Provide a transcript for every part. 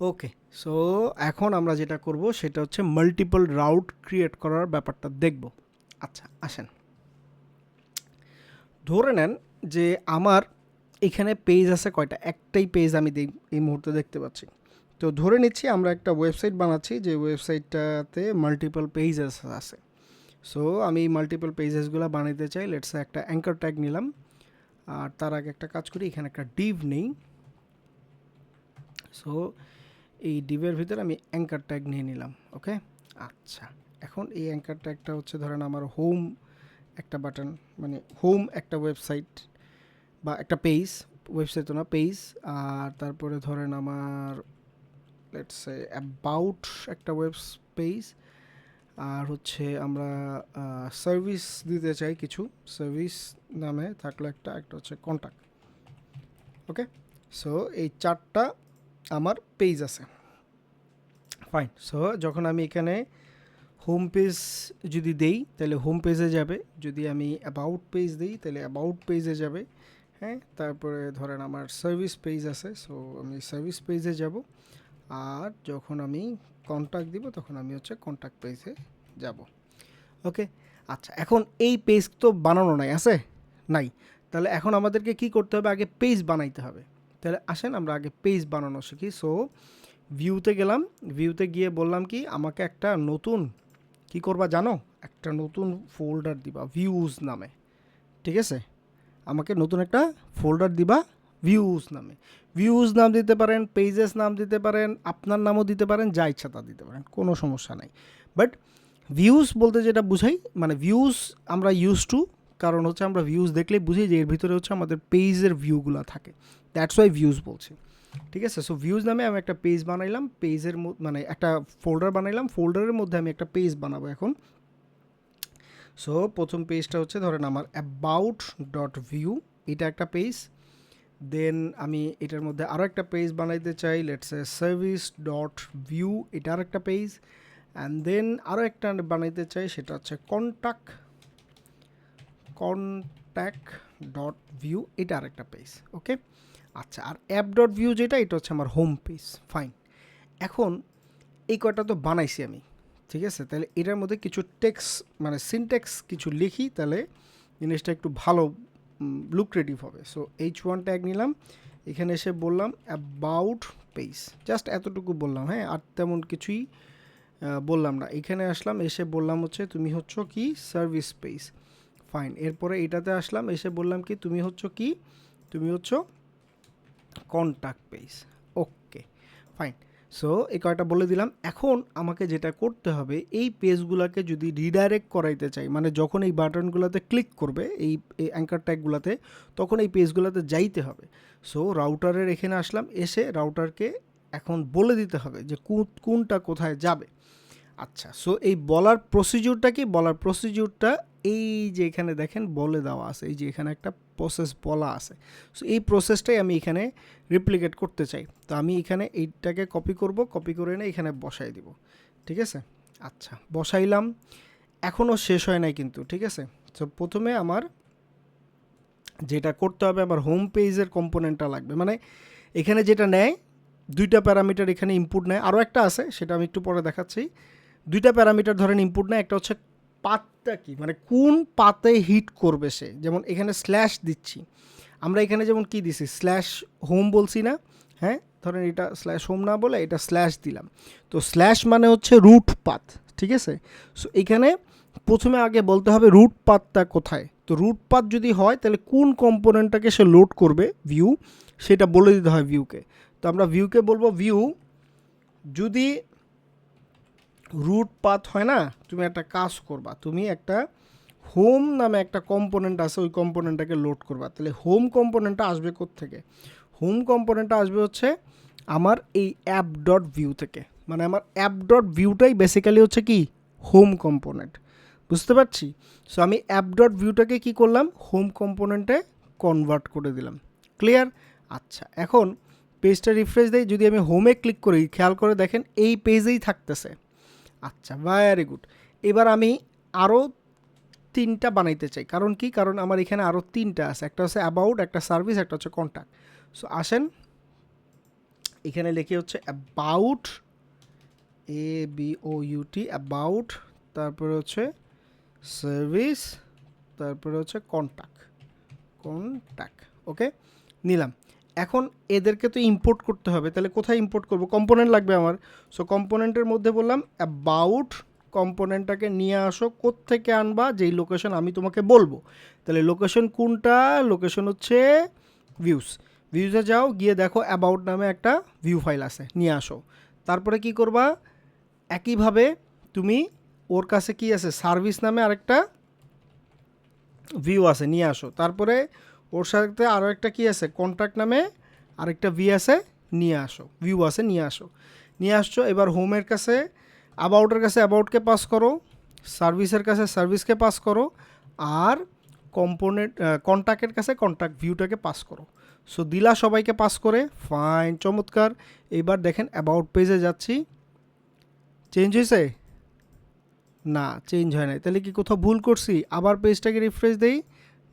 Okay so এখন আমরা যেটা করব সেটা হচ্ছে মাল্টিপল রাউট ক্রিয়েট করার ব্যাপারটা দেখব। আচ্ছা আসেন। ধরে নেন যে আমার এখানে পেজ আছে কয়টা? একটাই পেজ আমি এই মুহূর্তে দেখতে পাচ্ছি। তো ধরে নিচ্ছি আমরা একটা ওয়েবসাইট বানাচ্ছি যে ওয়েবসাইটটাতে মাল্টিপল পেজেস আছে। সো আমি মাল্টিপল পেজেসগুলো বানাইতে চাই লেটস একটা অ্যাঙ্কার ট্যাগ নিলাম। আর তার আগে একটা কাজ করি, এখানে একটা ডিভ নেই। সো এই ডিবের ভিতরে আমি অ্যাঙ্কার ট্যাগ নিয়ে নিলাম, ওকে? আচ্ছা এখন এই অ্যাঙ্কার ট্যাগটা হচ্ছে ধরেন আমার হোম একটা বাটন মানে হোম একটা ওয়েবসাইট বা একটা পেজ, ওয়েবসাইট না, পেজ, আর তারপরে ধরেন আমার লেটস অ্যাবাউট একটা ওয়েব পেজ, আর হচ্ছে আমরা সার্ভিস দিতে চাই কিছু সার্ভিস নামে থাকল একটা একটা হচ্ছে কন্ট্যাক্ট ওকে? সো এই চারটা আমার পেজ আছে। ফাইন সো যখন আমি এখানে হোম পেজ যদি দেই, তাহলে হোম পেজে যাবে। যদি আমি অ্যাবাউট পেজ দিই, তাহলে অ্যাবাউট পেজে যাবে। হ্যাঁ তারপরে ধরেন আমার সার্ভিস পেজ আছে সো আমি সার্ভিস পেজে যাব। আর যখন আমি কন্ট্যাক্ট দিব, তখন আমি হচ্ছে কন্ট্যাক্ট পেজে যাব। ওকে আচ্ছা এখন এই পেজ তো বানানো নাই, আছে? নাই। তাহলে এখন আমাদেরকে কি করতে হবে? আগে পেজ বানাইতে হবে। তাহলে আসেন আমরা আগে পেজ বানানো শিখি। সো ভিউতে গেলাম। ভিউতে গিয়ে বললাম কি, আমাকে একটা নতুন কি করবা জানো? একটা নতুন ফোল্ডার দিবা ভিউজ নামে। ঠিক আছে? আমাকে নতুন একটা ফোল্ডার দিবা ভিউজ নামে। ভিউজ নাম দিতে পারেন পেজেস নাম দিতে পারেন, আপনার নামও দিতে পারেন, যা ইচ্ছা তা দিতে পারেন, কোনো সমস্যা নাই। বাট ভিউজ বলতে যেটা বুঝাই মানে ভিউজ আমরা ইউজ টু কারণ হচ্ছে আমরা ভিউজ দেখলেই বুঝি যে এর ভিতরে হচ্ছে আমাদের পেজের ভিউগুলো থাকে। দ্যাটস ওয়াই ভিউজ বলছি। ঠিক আছে? সো ভিউজ নামে আমি একটা পেজ বানাইলাম। পেজের মানে একটা ফোল্ডার বানাইলাম। ফোল্ডারের মধ্যে আমি একটা পেজ বানাবো এখন। সো প্রথম পেজটা হচ্ছে ধরেন আমার অ্যাবাউট ডট ভিউ এটা একটা পেজ দেন আমি এটার মধ্যে আরও একটা পেজ বানাইতে চাই। Let's a service dot view এটার একটা পেজ অ্যান্ড দেন আরও একটা বানাইতে চাই, সেটা হচ্ছে কন্ট্যাক্ট কন্ট্যাক্ট ডট ভিউ এটা আর একটা পেজ ওকে আচ্ছা আর অ্যাপ ডট ভিউ যেটা, এটা হচ্ছে আমার হোম পেজ ফাইন এখন এই কয়টা তো বানাইছি আমি, ঠিক আছে? তাহলে এটার মধ্যে কিছু টেক্স মানে সিনটেক্স কিছু লিখি, তাহলে জিনিসটা একটু ভালো লুক্রেটিভ হবে। সো এইচ ওয়ান ট্যাগ নিলাম, এখানে এসে বললাম অ্যাবাউট পেজ জাস্ট এতটুকু বললাম হ্যাঁ? আর তেমন কিছুই বললাম না। এখানে আসলাম, এসে বললাম হচ্ছে, তুমি হচ্ছ কি? সার্ভিস পেজ ফাইন এরপরে এটাতে আসলাম, এসে বললাম কি, তুমি হচ্ছ কি? তুমি হচ্ছ contact page okay fine so এই কয়টা বলে দিলাম। এখন আমাকে যেটা করতে হবে, এই পেজগুলোকে যদি রিডাইরেক্ট করাইতে চাই মানে যখন এই বাটনগুলোতে ক্লিক করবে, এই অ্যাঙ্কার ট্যাগগুলোতে তখন এই পেজগুলোতে যাইতে হবে। সো রাউটারের এখানে আসলাম, এসে রাউটারকে এখন বলে দিতে হবে যে কোনটা কোথায় যাবে। আচ্ছা সো এই বলার প্রসিডিউরটা কি? বলার প্রসিডিউরটা এই যে এখানে দেখেন, বলে দেওয়া আছে। এই যে এখানে একটা প্রসেস বলা আছে। সো এই প্রসেসটাই আমি এখানে রিপ্লিকেট করতে চাই। তো আমি এখানে এইটাকে কপি করব কপি করে এনে এখানে বসাই দিব। ঠিক আছে? আচ্ছা বসাইলাম। এখনও শেষ হয় নাই কিন্তু, ঠিক আছে? তো প্রথমে আমার যেটা করতে হবে, আমার হোম পেজের কম্পোনেন্টটা লাগবে। মানে এখানে যেটা নেয়, দুইটা প্যারামিটার এখানে ইনপুট নেয়। আরও একটা আছে, সেটা আমি একটু পরে দেখাচ্ছি। দুইটা প্যারামিটার ধরেন ইনপুট নেয়, একটা হচ্ছে পাতটা কি? মানে কোন পাতে হিট করবে সে? যেমন এখানে স্ল্যাশ দিচ্ছি। আমরা এখানে যেমন কি দিছি? স্ল্যাশ হোম বলছি না? হ্যাঁ? ধরেন এটা স্ল্যাশ হোম না বলে এটা স্ল্যাশ দিলাম। তো স্ল্যাশ মানে হচ্ছে রুট পাত ঠিক আছে? সো এখানে প্রথমে আগে বলতে হবে রুট পাতটা কোথায়? তো রুট পাথ যদি হয়, তাহলে কোন কম্পোনেন্টটাকে সে লোড করবে? ভিউ সেটা বলে দিতে হয় ভিউকে তো আমরা ভিউকে বলব ভিউ যদি রুট পাথ হয় না, তুমি একটা কাজ করবা, তুমি একটা হোম নামে একটা কম্পোনেন্ট আছে, ওই কম্পোনেন্টটাকে লোড করবা। তাহলে হোম কম্পোনেন্টটা আসবে থেকে হোম কম্পোনেন্টটা আসবে হচ্ছে আমার এই অ্যাপ ডট ভিউ থেকে। মানে আমার অ্যাপ ডট ভিউটাই বেসিক্যালি হচ্ছে কি? হোম কম্পোনেন্ট বুঝতে পারছি? সো আমি অ্যাপ ডট ভিউটাকে কী করলাম? হোম কম্পোনেন্টে কনভার্ট করে দিলাম। ক্লিয়ার আচ্ছা এখন পেজটা রিফ্রেশ দেয় যদি আমি হোমে ক্লিক করি, খেয়াল করে দেখেন এই পেজেই থাকতেছে। আচ্ছা ভেরি গুড এবার আমি আরও তিনটা বানাইতে চাই। কারণ কি? কারণ আমার এখানে আরও তিনটা আছে। একটা হচ্ছে অ্যাবাউট একটা সার্ভিস একটা হচ্ছে কন্ট্যাক্ট সো আসেন। এখানে লিখি হচ্ছে about A B O UT about তারপরে হচ্ছে সার্ভিস তারপরে হচ্ছে কন্ট্যাক্ট কন্ট্যাক্ট ওকে নিলাম। এখন এদেরকে তো ইম্পোর্ট করতে হবে, তাহলে কোথায় ইম্পোর্ট করব? কম্পোনেন্ট লাগবে আমার। সো কম্পোনেন্টের মধ্যে বললাম অ্যাবাউট কম্পোনেন্টটাকে নিয়ে আসো থেকে আনবা, যেই লোকেশন আমি তোমাকে বলব। তাহলে লোকেশন কোনটা? লোকেশন হচ্ছে ভিউস ভিউজে যাও, গিয়ে দেখো অ্যাবাউট নামে একটা ভিউ ফাইল আছে, নিয়ে আসো। তারপরে কি করবা? একইভাবে তুমি ওর কাছে কি আছে? সার্ভিস নামে আরেকটা ভিউ আছে, নিয়ে আসো। তারপরে ওর সাথে আরও একটা কি আছে? কন্ট্যাক্ট নামে আরেকটা ভি আছে, নিয়ে আসো। ভিউ আছে, নিয়ে আসো। নিয়ে আসছো, এবার হোমের কাছে অ্যাবাউটের কাছে অ্যাবাউটকে পাস করো সার্ভিসের কাছে সার্ভিসকে পাস করো, আর কম্পোনেন্ট কন্ট্যাক্টের কাছে কন্ট্যাক্ট ভিউটাকে পাস করো। সো দিলা সবাইকে পাস করে ফাইন চমৎকার। এইবার দেখেন অ্যাবাউট পেজে যাচ্ছি। চেঞ্জ হয়েছে না চেঞ্জ হয় নাই। তাহলে কি কোথাও ভুল করছি? আবার পেজটাকে রিফ্রেশ দেই।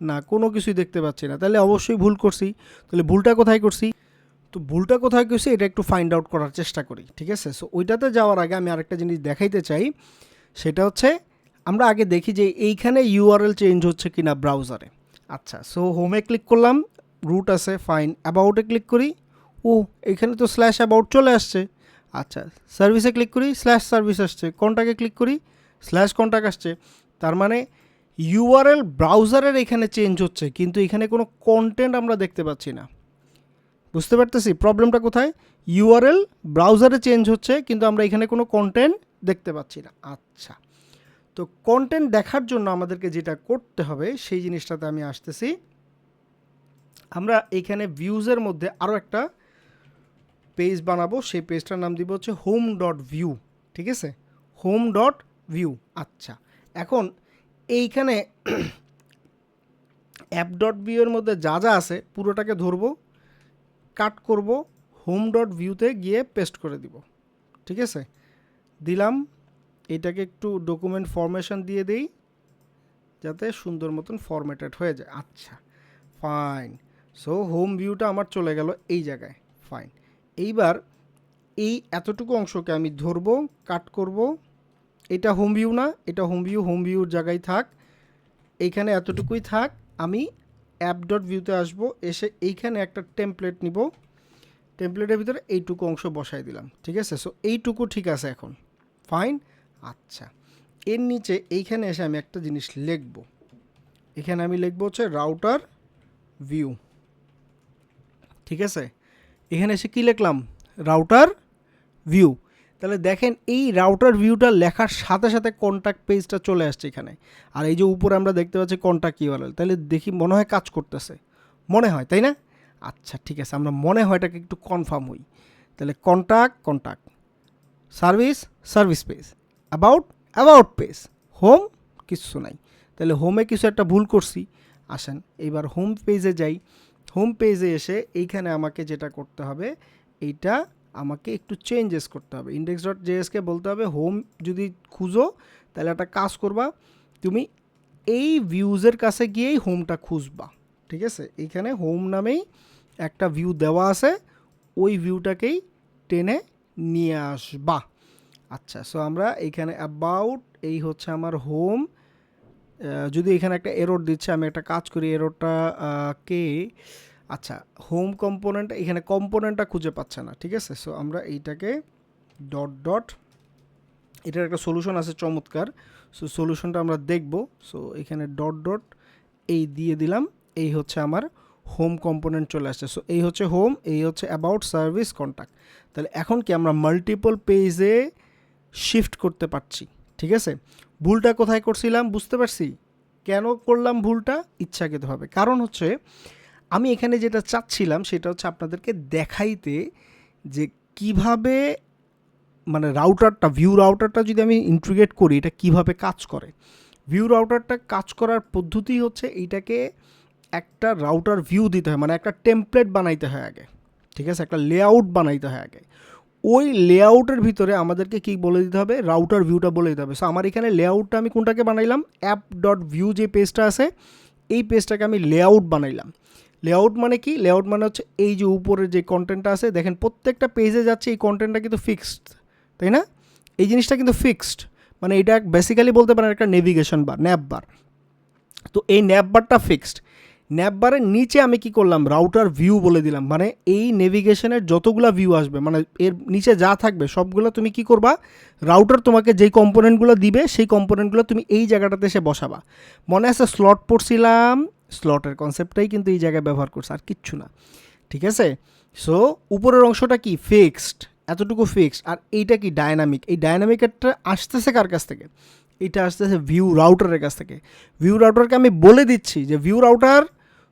না, কোনো কিছুই দেখতে পাচ্ছি না। তাহলে অবশ্যই ভুল করছি। তাহলে ভুলটা কোথায় করছি? তো ভুলটা কোথায় করছি, এটা একটু ফাইন্ড আউট করার চেষ্টা করি, ঠিক আছে? সো ওইটাতে যাওয়ার আগে আমি আরেকটা জিনিস দেখাইতে চাই। সেটা হচ্ছে, আমরা আগে দেখি যে এইখানে ইউআরএল চেঞ্জ হচ্ছে কিনা ব্রাউজারে আচ্ছা সো হোমে ক্লিক করলাম রুট আছে ফাইন অ্যাবাউটে ক্লিক করি, ও, এখানে তো স্ল্যাশ অ্যাবাউট চলে আসছে। আচ্ছা সার্ভিসে ক্লিক করি স্ল্যাশ সার্ভিস আসছে কোনটাকে ক্লিক করি স্ল্যাশ কন্ট্যাক্ট আসছে। তার মানে ইউআরএল ব্রাউজারের এখানে চেঞ্জ হচ্ছে, কিন্তু এখানে কোনো কন্টেন্ট আমরা দেখতে পাচ্ছি না। বুঝতে পারতেছি? প্রবলেমটা কোথায়? ইউআরএল ব্রাউজারে চেঞ্জ হচ্ছে, কিন্তু আমরা এখানে কোনো কন্টেন্ট দেখতে পাচ্ছি না। আচ্ছা। তো কন্টেন্ট দেখার জন্য আমাদেরকে যেটা করতে হবে, সেই জিনিসটাতে আমি আসতেছি। আমরা এখানে ভিউজের মধ্যে আরও একটা পেজ বানাবো, সেই পেজটার নাম দিব হচ্ছে হোম ডট ভিউ ঠিক আছে? হোম ডট ভিউ আচ্ছা। এখন এইখানে অ্যাপ ডট ভিউয়ের মধ্যে যা যা আছে, পুরোটাকে ধরবো কাট করব হোম ডট ভিউতে গিয়ে পেস্ট করে দিব। ঠিক আছে? দিলাম, এটাকে একটু ডকুমেন্ট ফরমেশন দিয়ে দিই, যাতে সুন্দর মতন ফরম্যাটেড হয়ে যায়। আচ্ছা ফাইন সো হোম ভিউটা আমার চলে গেল এই জায়গায়। ফাইন এইবার এই এতটুকু অংশকে আমি ধরবো কাট করব এটা হোম ভিউ না, এটা হোম ভিউ হোম ভিউর জায়গায় থাক। এইখানে এতটুকুই থাক, আমি অ্যাপ ডট ভিউতে আসব, এসে এইখানে একটা টেমপ্লেট নিব। টেমপ্লেটের ভিতরে এইটুকু অংশ বসাই দিলাম, ঠিক আছে? সো এইটুকু ঠিক আছে এখন। ফাইন আচ্ছা। এর নিচে এইখানে এসে আমি একটা জিনিস লিখব। এখানে আমি লিখব হচ্ছে রাউটার ভিউ ঠিক আছে? এখানে এসে কী লিখলাম? রাউটার ভিউ তাহলে দেখেন এই রাউটার ভিউটা লেখার সাথে সাথে কন্ট্যাক্ট পেজটা চলে আসছে এখানে। আর এই যে উপরে আমরা দেখতে পাচ্ছি কন্ট্যাক্ট ইউআরএল তাহলে দেখি মনে হয় কাজ করতেছে। মনে হয়, তাই না? আচ্ছা ঠিক আছে, আমরা মনে হয় এটাকে একটু কনফার্ম হই। তাহলে contact contact service service page about about page home কিছু নাই। তাহলে হোমে কিছু একটা ভুল করছি। আসেন, এইবার হোম পেজে যাই। হোম পেজে এসে এইখানে আমাকে যেটা করতে হবে, এইটা আমাকে একটু চেঞ্জেস করতে হবে। ইন্ডেক্স ডট জেএসকে বলতে হবে হোম যদি খুঁজো, তাহলে একটা কাজ করবা, তুমি এই ভিউজের কাছে গিয়েই হোমটা খুঁজবা, ঠিক আছে? এইখানে হোম নামেই একটা ভিউ দেওয়া আছে, ওই ভিউটাকেই টেনে নিয়ে আসবা। আচ্ছা সো আমরা এইখানে অ্যাবাউট এই হচ্ছে আমার হোম যদি এখানে একটা এরোড দিচ্ছে, আমি একটা কাজ করি এররটা কে? আচ্ছা হোম কম্পোনেন্ট এখানে কম্পোনেন্টটা খুঁজে পাচ্ছে না, ঠিক আছে? সো আমরা এইটাকে ডট ডট এটার একটা সলিউশন আছে চমৎকার। সো সলিউশনটা আমরা দেখব। সো এখানে ডট ডট এই দিয়ে দিলাম, এই হচ্ছে আমার হোম কম্পোনেন্ট চলে আসছে। সো এই হচ্ছে হোম এই হচ্ছে অ্যাবাউট সার্ভিস কন্ট্যাক্ট তাহলে এখন কি আমরা মাল্টিপল পেজে শিফট করতে পারছি, ঠিক আছে? ভুলটা কোথায় করছিলাম বুঝতে পারছি? কেন করলাম ভুলটা? ইচ্ছাকৃতভাবে। কারণ হচ্ছে আমি এখানে যেটা চাচ্ছিলাম সেটা হচ্ছে আপনাদেরকে দেখাইতে যে কীভাবে মানে রাউটারটা ভিউ রাউটারটা যদি আমি ইন্ট্রিগেট করি, এটা কীভাবে কাজ করে? ভিউ রাউটারটা কাজ করার পদ্ধতি হচ্ছে এইটাকে একটা রাউটার ভিউ দিতে হয় মানে একটা টেমপ্লেট বানাইতে হয় আগে, ঠিক আছে? একটা লেআউট বানাইতে হয় আগে। ওই লেআউটের ভিতরে আমাদেরকে কি বলে দিতে হবে? রাউটার ভিউটা বলে দিতে হবে। সো আমার এখানে লেআউটটা আমি কোনটাকে বানাইলাম? অ্যাপ ডট ভিউ যে পেজটা আছে, এই পেজটাকে আমি লেআউট বানাইলাম। লেআউট মানে কি? লেআউট মানে হচ্ছে এই যে উপরের যে কন্টেন্টটা আছে, দেখেন প্রত্যেকটা পেজে যাচ্ছে এই কন্টেন্টটা কিন্তু ফিক্সড তাই না? এই জিনিসটা কিন্তু ফিক্সড মানে এটা বেসিক্যালি বলতে পারেন একটা নেভিগেশন বার ন্যাপ বার তো এই ন্যাপ বারটা ফিক্সড ন্যাপ বারের নিচে আমি কি করলাম? রাউটার ভিউ বলে দিলাম মানে এই নেভিগেশনের যতগুলা ভিউ আসবে মানে এর নিচে যা থাকবে, সবগুলো তুমি কি করবা? রাউটার তোমাকে যেই কম্পোনেন্টগুলো দিবে, সেই কম্পোনেন্টগুলো তুমি এই জায়গাটাতে এসে বসাবা। মনে আছে স্লট পড়ছিলাম স্লটের কনসেপ্টটাই কিন্তু এই জায়গায় ব্যবহার করছে, আর কিচ্ছু না। ঠিক আছে? সো উপরের অংশটা কি? ফিক্সড এতটুকু ফিক্সড আর এইটা কি? ডায়নামিক এই ডায়নামিকেরটা আসতেছে কার কাছ থেকে? এটা আসতেছে ভিউ রাউটারের কাছ থেকে। ভিউ রাউটারকে আমি বলে দিচ্ছি যে ভিউ রাউটার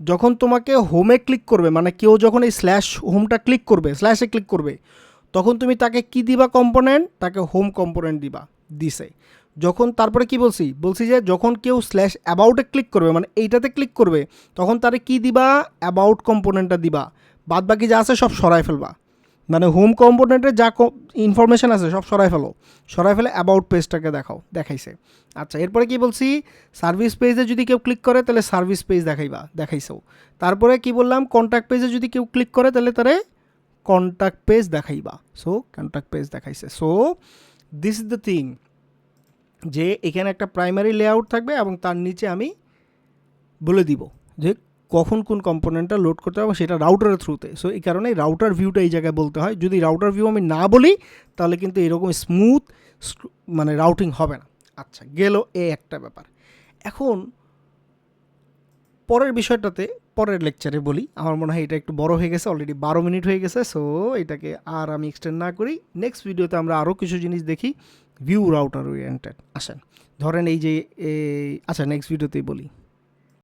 যখন তোমাকে হোমে ক্লিক করবে মানে কেউ যখন এই স্ল্যাশ হোমটা ক্লিক করবে স্ল্যাশে ক্লিক করবে, তখন তুমি তাকে কি দিবা কম্পোনেন্ট তাকে হোম কম্পোনেন্ট দিবা, দিছে। যখন তারপরে কি বলছি? বলছি যে যখন কেউ স্ল্যাশ অ্যাবাউটে ক্লিক করবে মানে এইটাতে ক্লিক করবে, তখন তারে কি দিবা? অ্যাবাউট কম্পোনেন্টটা দিবা। বাদ বাকি যা আছে সব সরাই ফেলবা। মানে হোম কম্পোনেন্টের যা ইনফরমেশান আছে সব সরাই ফেলো। সরাই ফেলে অ্যাবাউট পেজটাকে দেখাও, দেখাইছে। আচ্ছা এরপরে কি বলছি? সার্ভিস পেজে যদি কেউ ক্লিক করে, তাহলে সার্ভিস পেজ দেখাইবা দেখাইছেও তারপরে কি বললাম? কন্ট্যাক্ট পেজে যদি কেউ ক্লিক করে, তাহলে তারে কন্ট্যাক্ট পেজ দেখাইবা। সো কন্ট্যাক্ট পেজ দেখাইছে। So this is the thing যে এখানে একটা প্রাইমারি লেআউট থাকবে এবং তার নিচে আমি বলে দিব যে কখন কোন কম্পোনেন্টটা লোড করতে হবে সেটা রাউটারের থ্রুতে সো এই কারণে রাউটার ভিউটা এই জায়গায় বলতে হয়। যদি রাউটার ভিউ আমি না বলি, তাহলে কিন্তু এরকম স্মুথ মানে রাউটিং হবে না। আচ্ছা গেল এ একটা ব্যাপার। এখন পরের বিষয়টাতে পরের লেকচারে বলি। আমার মনে হয় এটা একটু বড় হয়ে গেছে অলরেডি বারো মিনিট হয়ে গেছে সো এটাকে আর আমি এক্সটেন্ড না করি। নেক্সট ভিডিওতে আমরা আরও কিছু জিনিস দেখি। ভিউ রাউটার ওরিয়েন্টেড আসেন, ধরেন এই যে আচ্ছা নেক্সট ভিডিওতেই বলি।